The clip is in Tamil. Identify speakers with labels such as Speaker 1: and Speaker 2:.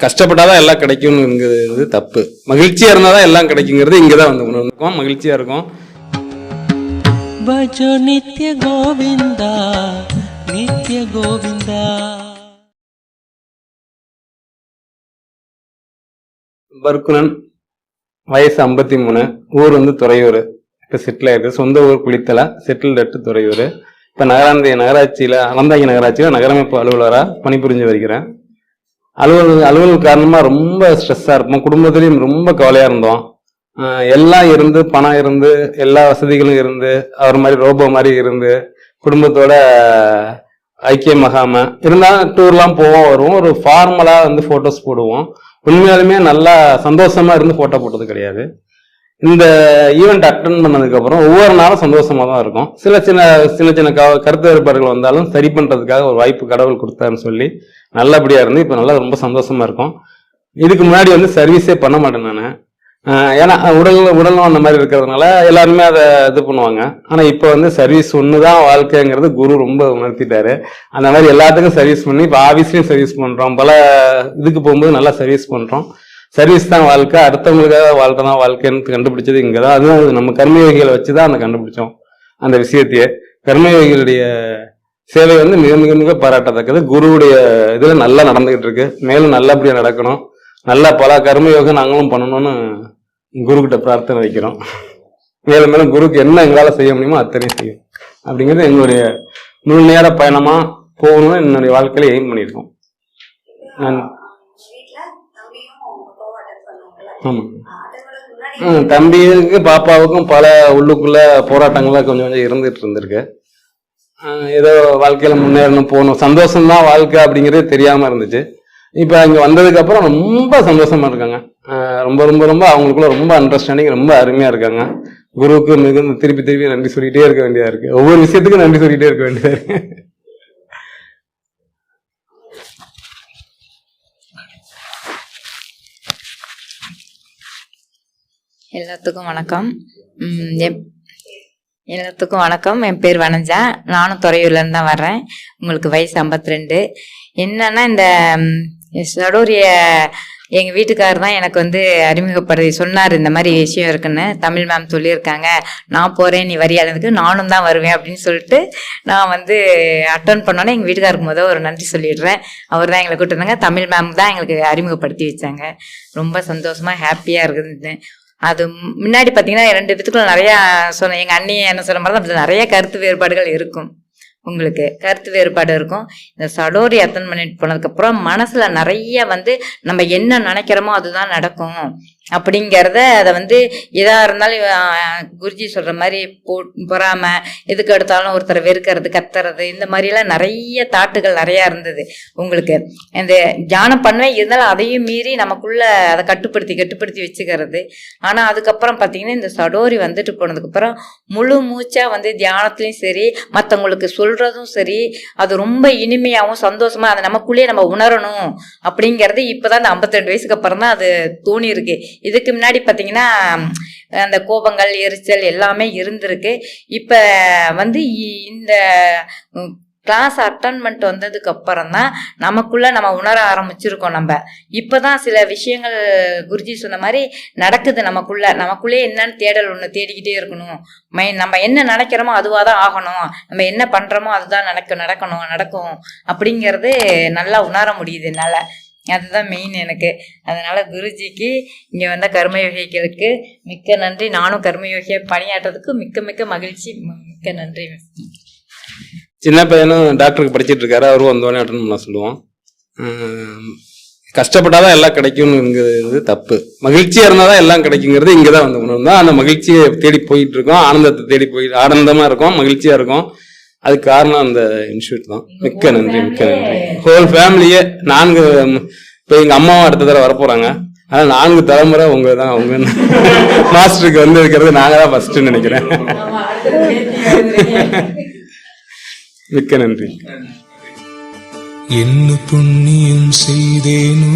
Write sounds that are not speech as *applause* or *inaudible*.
Speaker 1: கஷ்டப்பட்டாதான் எல்லாம் கிடைக்கும்ங்கிறது தப்பு. மகிழ்ச்சியா இருந்தாதான் எல்லாம் கிடைக்குங்கிறது இங்கதான் வந்து உணர்ந்துருக்கோம் மகிழ்ச்சியா இருக்கும்.
Speaker 2: நித்ய கோவிந்தா நித்ய கோவிந்தா.
Speaker 1: பர்குணன் வயசு ஐம்பத்தி மூணு ஊர் வந்து துறையூர். இப்போ செட்டில் ஆயிருக்கு. சொந்த ஊர் குளித்தலா. Settle at Thuraiyur. இப்போ நகராந்திய நகராட்சியில் அலந்தாங்கி நகராட்சியில் நகரமைப்பு அலுவலராக பணிபுரிஞ்சு வருகிறேன். அலுவல் அலுவல் காரணமாக ரொம்ப ஸ்ட்ரெஸ்ஸாக இருப்போம் குடும்பத்துலேயும் ரொம்ப கவலையாக இருந்தோம். எல்லாம் இருந்து பணம் இருந்து எல்லா வசதிகளும் இருந்து அவர் மாதிரி ரோபோ மாதிரி இருந்து குடும்பத்தோட ஐக்கியமாகாம இருந்தாலும் டூர்லாம் போவோம் வருவோம். ஒரு ஃபார்மலாக வந்து ஃபோட்டோஸ் போடுவோம். உண்மையாலுமே நல்லா சந்தோஷமாக இருந்து ஃபோட்டோ போட்டது கிடையாது. இந்த ஈவெண்ட் அட்டன் பண்ணதுக்கப்புறம் ஒவ்வொரு நாளும் சந்தோஷமாக தான் இருக்கும். சில சின்ன சின்ன சின்ன க- கருத்து வேறுபாடுகள் வந்தாலும் சரி பண்ணுறதுக்காக ஒரு வாய்ப்பு கடவுள் கொடுத்தாருன்னு சொல்லி நல்லபடியாக இருந்து இப்போ நல்லா ரொம்ப சந்தோஷமா இருக்கும். இதுக்கு முன்னாடி வந்து சர்வீஸே பண்ண மாட்டேன் நான். ஏன்னா உடல் உடலும் அந்த மாதிரி இருக்கிறதுனால எல்லாருமே அதை இது பண்ணுவாங்க. ஆனால் இப்போ வந்து சர்வீஸ் ஒன்று தான் வாழ்க்கைங்கிறது குரு ரொம்ப உணர்த்திட்டாரு. அந்த மாதிரி எல்லாத்துக்கும் சர்வீஸ் பண்ணி இப்போ ஆஃபீஸ்லேயும் சர்வீஸ் பண்ணுறோம் பல இதுக்கு போகும்போது நல்லா சர்வீஸ் பண்ணுறோம் சர்வீஸ் தான் வாழ்க்கை. அடுத்தவங்களுக்காக வாழ்க்கை தான் வாழ்க்கைன்னு கண்டுபிடிச்சது இங்கே தான் அதுவும் நம்ம கர்மயோகிகளை வச்சு தான் அந்த கண்டுபிடிச்சோம். அந்த விஷயத்தையே. கர்மயோகிகளுடைய சேவை வந்து மிக மிக மிக பாராட்டத்தக்கது. குருவுடைய இதுல நல்லா நடந்துகிட்டு இருக்கு. மேலும் நல்லபடியா நடக்கணும். நல்லா பல கர்மயோகம் நாங்களும் பண்ணணும்னு குருக்கிட்ட பிரார்த்தனை வைக்கிறோம். மேலும் மேலும் குருக்கு என்ன எங்களால் செய்ய முடியுமோ அத்தனையும் செய்யும். அப்படிங்கிறது எங்களுடைய முழு நேர பயணமா போகணும்னு என்னுடைய வாழ்க்கையில எய்ம் பண்ணியிருக்கோம். ஆமாம் தம்பிக்கு பாப்பாவுக்கும் பல உள்ளுக்குள்ள போராட்டங்கள்லாம் கொஞ்சம் கொஞ்சம் இருந்துட்டு இருந்திருக்கு. ஏதோ வாழ்க்கையில முன்னேறணும் போகணும். சந்தோஷம்தான் வாழ்க்கை அப்படிங்கிறது தெரியாம இருந்துச்சு. இப்போ இங்க வந்ததுக்கு அப்புறம் ரொம்ப சந்தோஷமா இருக்காங்க. ரொம்ப ரொம்ப ரொம்ப அவங்களுக்குள்ள ரொம்ப அண்டர்ஸ்டாண்டிங் ரொம்ப அருமையா இருக்காங்க. குருவுக்கு மிகுந்த திருப்பி திருப்பி நன்றி சொல்லிட்டே இருக்க வேண்டியதா இருக்கு. ஒவ்வொரு விஷயத்துக்கும் நன்றி சொல்லிட்டே இருக்க வேண்டியதா இருக்கு.
Speaker 3: எல்லாத்துக்கும் வணக்கம். என் எல்லாத்துக்கும் வணக்கம். என் பேர் வனஜா நானும் துறையூர்லேருந்து தான் வர்றேன். உங்களுக்கு வயசு 52 ரெண்டு என்னன்னா இந்த சடூரிய சடோரிய எங்கள் வீட்டுக்காரர் தான் எனக்கு வந்து அறிமுகப்படுத்தி சொன்னார். இந்த மாதிரி விஷயம் இருக்குன்னு. தமிழ் மேம் சொல்லியிருக்காங்க. நான் போகிறேன் நீ வரியாததுக்கு நானும் தான் வருவேன் அப்படின்னு சொல்லிட்டு நான் வந்து அட்டன் பண்ணோன்னே எங்கள் வீட்டுக்காருக்கு முதல் ஒரு நன்றி சொல்லிடுறேன். அவர் தான் எங்களை கூப்பிட்டு தமிழ் மேம் தான் எங்களுக்கு அறிமுகப்படுத்தி வச்சாங்க. ரொம்ப சந்தோஷமாக ஹாப்பியாக இருக்குது. அது முன்னாடி பார்த்தீங்கன்னா ரெண்டு பேத்துக்குள்ள நிறையா சொன்ன எங்கள் அண்ணி என்ன சொன்ன மாதிரி தான் நிறைய கருத்து வேறுபாடுகள் இருக்கும். உங்களுக்கு கருத்து வேறுபாடு இருக்கும். இந்த சடோரி அத்தன் பண்ணிட்டு போனதுக்கப்புறம் மனசில் நிறைய வந்து நம்ம என்ன நினைக்கிறோமோ அதுதான் நடக்கும். அப்படிங்கிறத அதை வந்து எதாக இருந்தாலும் குருஜி சொல்கிற மாதிரி போ பொறாமல் எதுக்கு எடுத்தாலும் ஒருத்தரை வெறுக்கிறது கத்துறது இந்த மாதிரிலாம் நிறைய தாட்டுகள் நிறையா இருந்தது உங்களுக்கு. இந்த தியானம் பண்ணுவேன் இருந்தாலும் அதையும் மீறி நமக்குள்ளே அதை கட்டுப்படுத்தி கட்டுப்படுத்தி வச்சுக்கிறது. ஆனால் அதுக்கப்புறம் பார்த்தீங்கன்னா இந்த சடோரி வந்துட்டு போனதுக்கப்புறம் முழு மூச்சாக வந்து தியானத்துலேயும் சரி மற்றவங்களுக்கு சொல்கிறதும் சரி அது ரொம்ப இனிமையாகவும் சந்தோஷமாக அதை நமக்குள்ளேயே நம்ம உணரணும் அப்படிங்கிறது இப்போ தான் இந்த ஐம்பத்தெட்டு வயசுக்கு அப்புறம் தான் அது தோணி இருக்கு இதுக்கு முன்னாடி பார்த்தீங்கன்னா அந்த கோபங்கள் எரிச்சல் எல்லாமே இருந்திருக்கு. இப்போ வந்து இ- இந்த கிளாஸ் அட்டன்மெண்ட் வந்ததுக்கு அப்புறம் தான் நமக்குள்ளே நம்ம உணர ஆரம்பிச்சிருக்கோம் நம்ம. இப்போ தான் சில விஷயங்கள் குருஜி சொன்ன மாதிரி நடக்குது நமக்குள்ள. நமக்குள்ளே என்னன்னு தேடல் ஒன்று தேடிக்கிட்டே இருக்கணும். மை நம்ம என்ன நினைக்கிறோமோ அதுவாக தான் ஆகணும். நம்ம என்ன பண்ணுறோமோ அதுதான் நடக்க நடக்கணும் நடக்கும் அப்படிங்கிறது நல்லா உணர முடியுது என்னால். அதுதான் மெயின் எனக்கு. அதனால குருஜிக்கு இங்கே வந்த கர்மயோகிகளுக்கு மிக்க நன்றி. நானும் கர்மயோகியை பணியாற்றுறதுக்கு மிக்க மிக்க மகிழ்ச்சி. மிக்க நன்றி.
Speaker 1: சின்ன பையனும் டாக்டருக்கு படிச்சுட்டு இருக்காரு. அவரும் வந்தோடனே அட்டன் பண்ண சொல்லுவோம். கஷ்டப்பட்டாதான் எல்லாம் கிடைக்கும்ங்கிறது தப்பு. மகிழ்ச்சியா இருந்தாதான் எல்லாம் கிடைக்குங்கிறது இங்கே தான் வந்து உணர்ந்தோம். அந்த மகிழ்ச்சியை தேடி போயிட்டு இருக்கோம். ஆனந்தத்தை தேடி போய் ஆனந்தமா இருக்கும். மகிழ்ச்சியா இருக்கும். அதுக்கு காரணம் அந்த இன்ஸ்டியூட் தான். மிக்க நன்றி மிக்க நன்றி. ஹோல் ஃபேமிலியே நான்கு இப்போ எங்க அம்மாவும் அடுத்த தடவை வரப்போறாங்க. ஆனா நான்கு தலைமுறை உங்க தான் உங்க மாஸ்டருக்கு வந்து இருக்கிறது நாங்க தான் ஃபர்ஸ்ட் நினைக்கிறேன். *laughs* மிக்க நன்றி.
Speaker 4: என்ன புண்ணியம் செய்தேனோ?